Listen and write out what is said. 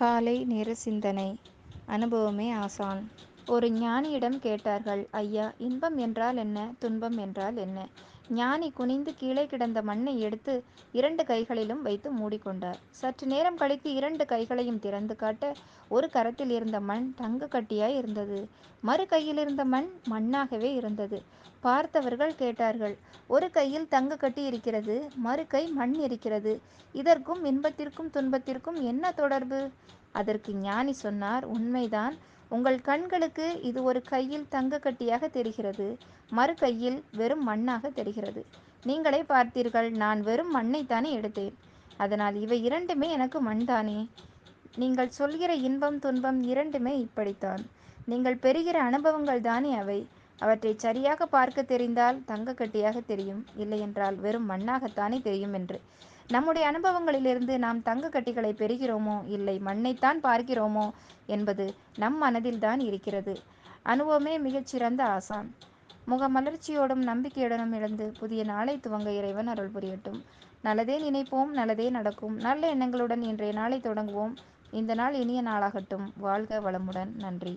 காலை நேர சிந்தனை. அனுபவமே ஆசான். ஒரு ஞானியிடம் கேட்டார்கள் ஐயா இன்பம் என்றால் என்ன? துன்பம் என்றால் என்ன? ஞானி குனிந்து கீழே கிடந்த மண்ணை எடுத்து இரண்டு கைகளிலும் வைத்து மூடிக்கொண்டார். சற்று நேரம் கழித்து இரண்டு கைகளையும் திறந்து காட்ட ஒரு கரத்தில் இருந்த மண் தங்க கட்டியாய் இருந்தது. மறு கையில் இருந்த மண் மண்ணாகவே இருந்தது. பார்த்தவர்கள் கேட்டார்கள் ஒரு கையில் தங்க கட்டி இருக்கிறது மறு கை மண் இருக்கிறது. இதற்கும் இன்பத்திற்கும் துன்பத்திற்கும் என்ன தொடர்பு? அதற்கு ஞானி சொன்னார் உண்மைதான். உங்கள் கண்களுக்கு இது ஒரு கையில் தங்க கட்டியாக தெரிகிறது மறு கையில் வெறும் மண்ணாக தெரிகிறது. நீங்களே பார்த்தீர்கள் நான் வெறும் மண்ணைத்தானே எடுத்தேன். அதனால் இவை இரண்டுமே எனக்கு மண்தானே நீங்கள் சொல்கிற இன்பம் துன்பம் இரண்டுமே இப்படித்தான். நீங்கள் பெறுகிற அனுபவங்கள் தானே அவை. அவற்றை சரியாக பார்க்க தெரிந்தால் தங்க கட்டியாக தெரியும். இல்லையென்றால் வெறும் மண்ணாகத்தானே தெரியும் என்று. நம்முடைய அனுபவங்களிலிருந்து நாம் தங்க கட்டிகளை பெறுகிறோமோ இல்லை மண்ணைத்தான் பார்க்கிறோமோ என்பது நம் மனதில்தான் இருக்கிறது. அனுபவமே மிகச்சிறந்த ஆசான். முகமலர்ச்சியோடும் நம்பிக்கையுடனும் இழந்து புதிய நாளை துவங்க இறைவன் அருள் புரியட்டும். நல்லதே நினைப்போம் நல்லதே நடக்கும். நல்ல எண்ணங்களுடன் இன்றைய நாளை தொடங்குவோம். இந்த நாள் இனிய நாளாகட்டும். வாழ்க வளமுடன். நன்றி.